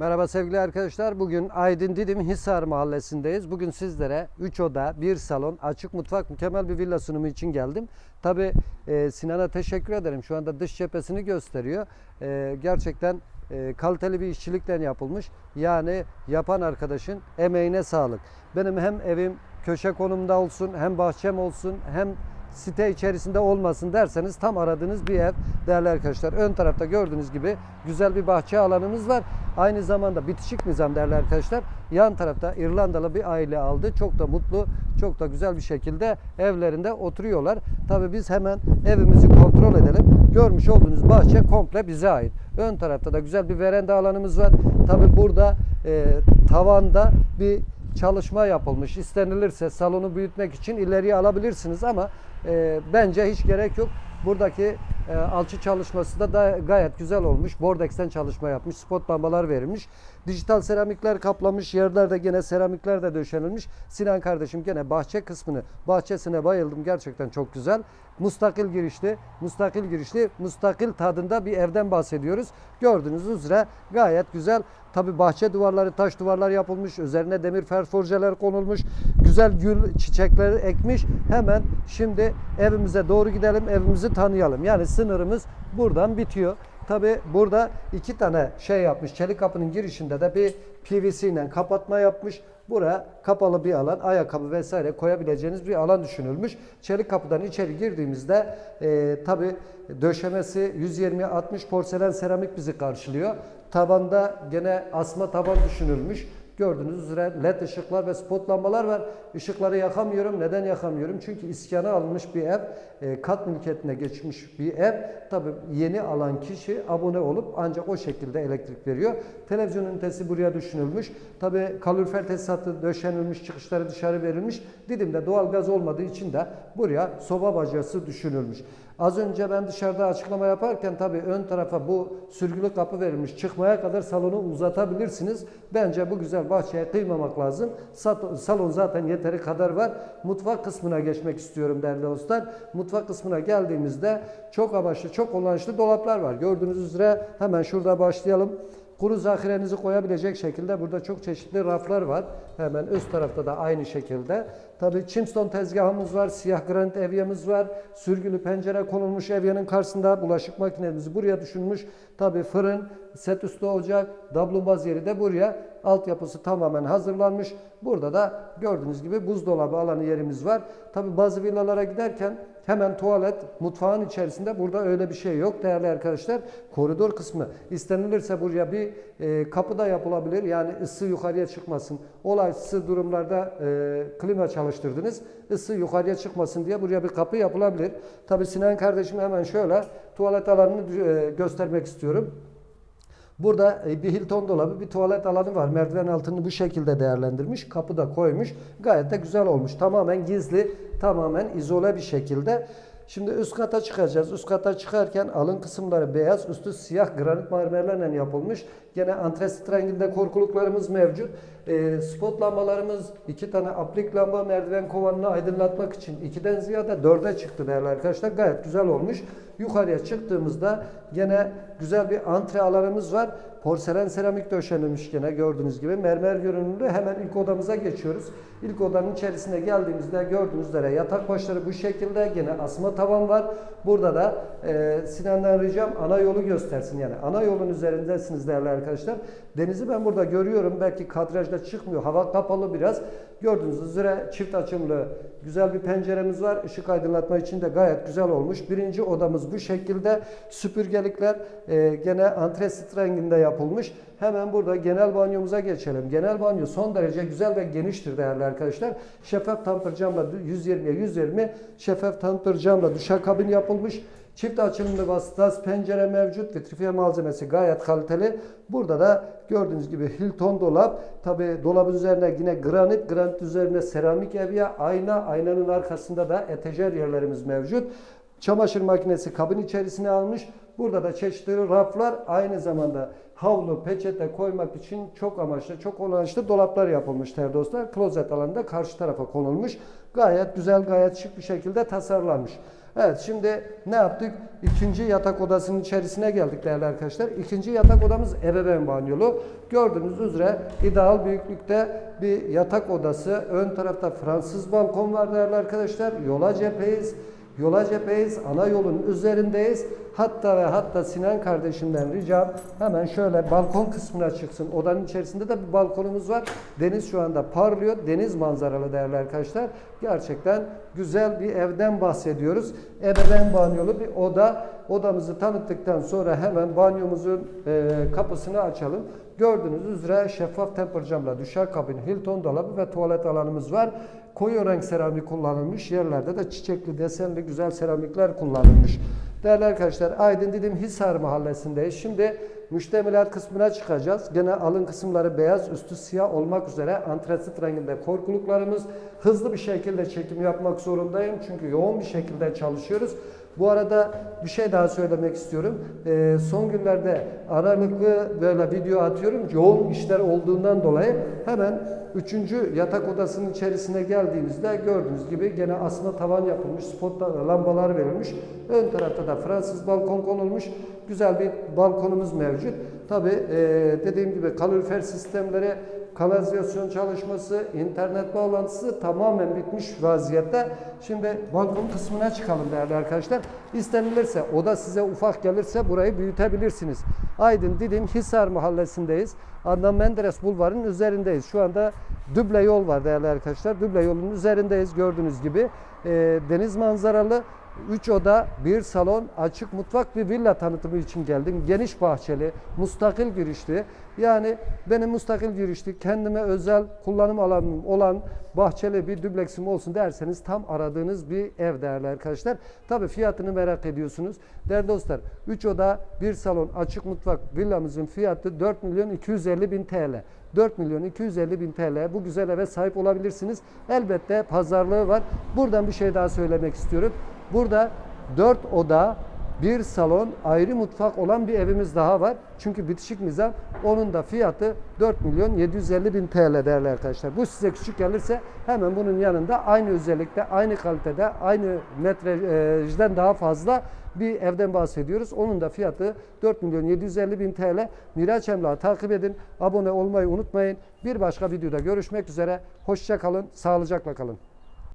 Merhaba sevgili arkadaşlar. Bugün Aydın Didim Hisar Mahallesi'ndeyiz. Bugün sizlere 3 oda, 1 salon, açık mutfak, mükemmel bir villa sunumu için geldim. Tabi Sinan'a teşekkür ederim. Şu anda dış cephesini gösteriyor. E, gerçekten e, kaliteli bir işçilikle yapılmış. Yani yapan arkadaşın emeğine sağlık. Benim hem evim köşe konumda olsun, hem bahçem olsun, hem site içerisinde olmasın derseniz tam aradığınız bir ev değerli arkadaşlar. Ön tarafta gördüğünüz gibi güzel bir bahçe alanımız var. Aynı zamanda bitişik nizam değerli arkadaşlar. Yan tarafta İrlandalı bir aile aldı. Çok da mutlu, çok da güzel bir şekilde evlerinde oturuyorlar. Tabii biz hemen evimizi kontrol edelim. Görmüş olduğunuz bahçe komple bize ait. Ön tarafta da güzel bir veranda alanımız var. Tabii burada e, tavanda bir çalışma yapılmış. İstenilirse salonu büyütmek için ileriye alabilirsiniz ama e, bence hiç gerek yok. Buradaki e, alçı çalışması da, da gayet güzel olmuş. Bordex'ten çalışma yapmış. Spot lambalar verilmiş. Dijital seramikler kaplamış. Yerlerde gene seramikler de döşenilmiş. Sinan kardeşim gene bahçe kısmını, bahçesine bayıldım. Gerçekten çok güzel. Mustakil girişli, mustakil girişli, mustakil tadında bir evden bahsediyoruz. Gördüğünüz üzere gayet güzel. Tabi bahçe duvarları taş duvarlar yapılmış. Üzerine demir ferforjeler konulmuş. Güzel gül çiçekleri ekmiş. Hemen şimdi evimize doğru gidelim. Evimizi tanıyalım. Yani sınırımız buradan bitiyor. Tabi burada iki tane şey yapmış. Çelik kapının girişinde de bir PVC ile kapatma yapmış. Buraya kapalı bir alan, ayakkabı vesaire koyabileceğiniz bir alan düşünülmüş. Çelik kapıdan içeri girdiğimizde e, tabi döşemesi 120-60 porselen seramik bizi karşılıyor. Tabanda gene asma taban düşünülmüş. Gördüğünüz üzere led ışıklar ve spot lambalar var. Işıkları yakamıyorum. Neden yakamıyorum? Çünkü iskana alınmış bir ev, e, kat mülkiyetine geçmiş bir ev. Tabi yeni alan kişi abone olup ancak o şekilde elektrik veriyor. Televizyon ünitesi buraya düşünülmüş. Tabi kalorifer tesisatı döşenilmiş, çıkışları dışarı verilmiş. Didim'de doğal gaz olmadığı için de buraya soba bacası düşünülmüş. Az önce ben dışarıda açıklama yaparken tabii ön tarafa bu sürgülü kapı verilmiş. Çıkmaya kadar salonu uzatabilirsiniz. Bence bu güzel bahçeye kıymamak lazım. Salon zaten yeteri kadar var. Mutfak kısmına geçmek istiyorum değerli dostlar. Mutfak kısmına geldiğimizde çok amaçlı, çok kullanışlı dolaplar var. Gördüğünüz üzere hemen şurada başlayalım. Kuru zahirenizi koyabilecek şekilde burada çok çeşitli raflar var. Hemen üst tarafta da aynı şekilde. Tabii çimstone tezgahımız var, siyah granit evyamız var. Sürgülü pencere konulmuş evyanın karşısında bulaşık makinemizi buraya düşünmüş. Tabii fırın, set üstü ocak, dablumbaz yeri de buraya. Altyapısı tamamen hazırlanmış. Burada da gördüğünüz gibi buzdolabı alanı yerimiz var. Tabii bazı villalara giderken hemen tuvalet mutfağın içerisinde burada öyle bir şey yok değerli arkadaşlar. Koridor kısmı istenilirse buraya bir e, kapı da yapılabilir. Yani ısı yukarıya çıkmasın. Olaysız durumlarda e, klima çalıştırdınız. Isı yukarıya çıkmasın diye buraya bir kapı yapılabilir. Tabii Sinan kardeşim hemen şöyle tuvalet alanını e, göstermek istiyorum. Burada e, bir Hilton dolabı, bir tuvalet alanı var. Merdiven altını bu şekilde değerlendirmiş. Kapı da koymuş. Gayet de güzel olmuş. Tamamen gizli, tamamen izole bir şekilde. Şimdi üst kata çıkacağız. Üst kata çıkarken alın kısımları beyaz, üstü siyah granit mermerlerle yapılmış. Gene antresit renginde korkuluklarımız mevcut. E, spot lambalarımız iki tane aplik lamba merdiven kovanını aydınlatmak için ikiden ziyade dörde çıktı değerli arkadaşlar. Gayet güzel olmuş. Yukarıya çıktığımızda gene güzel bir antre alanımız var. Porselen seramik döşenilmiş gene gördüğünüz gibi. Mermer görünümlü. Hemen ilk odamıza geçiyoruz. İlk odanın içerisine geldiğimizde gördüğünüz üzere yatak başları bu şekilde. Gene asma tavan var. Burada da e, Sinan'dan ricam ana yolu göstersin. Yani ana yolun üzerindesiniz değerli arkadaşlar. Denizi ben burada görüyorum. Belki kadrajda çıkmıyor. Hava kapalı biraz. Gördüğünüz üzere çift açımlı güzel bir penceremiz var. Işık aydınlatma için de gayet güzel olmuş. Birinci odamız bu şekilde. Süpürgelikler e, gene antresit renginde yapılmış. Hemen burada genel banyomuza geçelim. Genel banyo son derece güzel ve geniştir değerli arkadaşlar. Şeffaf tamper camla 120'ye 120 şeffaf tamper camla duşakabin yapılmış. Çift açılımlı vasıtası pencere mevcut. Vitrifiye malzemesi gayet kaliteli. Burada da gördüğünüz gibi Hilton dolap. Tabi dolabın üzerine yine granit, granit üzerine seramik evya, ayna, aynanın arkasında da etejer yerlerimiz mevcut. Çamaşır makinesi kabin içerisine almış. Burada da çeşitli raflar aynı zamanda havlu, peçete koymak için çok amaçlı, çok kullanışlı dolaplar yapılmış değerli dostlar. Klozet alanında karşı tarafa konulmuş. Gayet güzel, gayet şık bir şekilde tasarlanmış. Evet şimdi ne yaptık? İkinci yatak odasının içerisine geldik değerli arkadaşlar. İkinci yatak odamız ebeveyn banyolu. Gördüğünüz üzere ideal büyüklükte bir yatak odası. Ön tarafta Fransız balkon var değerli arkadaşlar. Yola cepheyiz. Yola cepheyiz. Ana yolun üzerindeyiz. Hatta ve hatta Sinan kardeşimden ricam hemen şöyle balkon kısmına çıksın. Odanın içerisinde de bir balkonumuz var. Deniz şu anda parlıyor. Deniz manzaralı değerli arkadaşlar. Gerçekten güzel bir evden bahsediyoruz. Ebeveyn banyolu bir oda. Odamızı tanıttıktan sonra hemen banyomuzun e, kapısını açalım. Gördüğünüz üzere şeffaf temper camla düşer kabin, Hilton dolabı ve tuvalet alanımız var. Koyu renk seramik kullanılmış. Yerlerde de çiçekli desenli güzel seramikler kullanılmış. Değerli arkadaşlar Aydın Didim Hisar mahallesindeyiz. Şimdi müştemilat kısmına çıkacağız. Gene alın kısımları beyaz, üstü siyah olmak üzere antresit renginde korkuluklarımız. Hızlı bir şekilde çekim yapmak zorundayım. Çünkü yoğun bir şekilde çalışıyoruz. Bu arada bir şey daha söylemek istiyorum. Ee, son günlerde aralıklı böyle video atıyorum. Yoğun işler olduğundan dolayı hemen üçüncü yatak odasının içerisine geldiğimizde gördüğünüz gibi gene aslında tavan yapılmış, spot lambalar verilmiş. Ön tarafta da Fransız balkon konulmuş. Güzel bir balkonumuz mevcut. Tabi dediğim gibi kalorifer sistemleri kanalizasyon çalışması, internet bağlantısı tamamen bitmiş vaziyette. Şimdi balkon kısmına çıkalım değerli arkadaşlar. İstenilirse, o da size ufak gelirse burayı büyütebilirsiniz. Aydın Didim Hisar mahallesindeyiz. Adnan Menderes Bulvarı'nın üzerindeyiz. Şu anda Düble yol var değerli arkadaşlar. Düble yolunun üzerindeyiz gördüğünüz gibi. Ee, deniz manzaralı 3 oda, bir salon, açık mutfak bir villa tanıtımı için geldim. Geniş bahçeli, mustakil girişli. Yani benim mustakil girişli, kendime özel kullanım alanım olan bahçeli bir dubleksim olsun derseniz tam aradığınız bir ev değerli arkadaşlar. Tabi fiyatını merak ediyorsunuz. Değerli dostlar 3 oda, bir salon, açık mutfak villamızın fiyatı 4 milyon 250 bin TL. 4 milyon 250 bin TL bu güzel eve sahip olabilirsiniz. Elbette pazarlığı var. Buradan bir şey daha söylemek istiyorum. Burada 4 oda, bir salon, ayrı mutfak olan bir evimiz daha var. Çünkü bitişik mizah onun da fiyatı 4 milyon 750 bin TL değerli arkadaşlar. Bu size küçük gelirse hemen bunun yanında aynı özellikte, aynı kalitede, aynı metrajdan daha fazla bir evden bahsediyoruz. Onun da fiyatı 4 milyon 750 bin TL. Miraç Emlak'ı takip edin. Abone olmayı unutmayın. Bir başka videoda görüşmek üzere. Hoşça kalın, sağlıcakla kalın.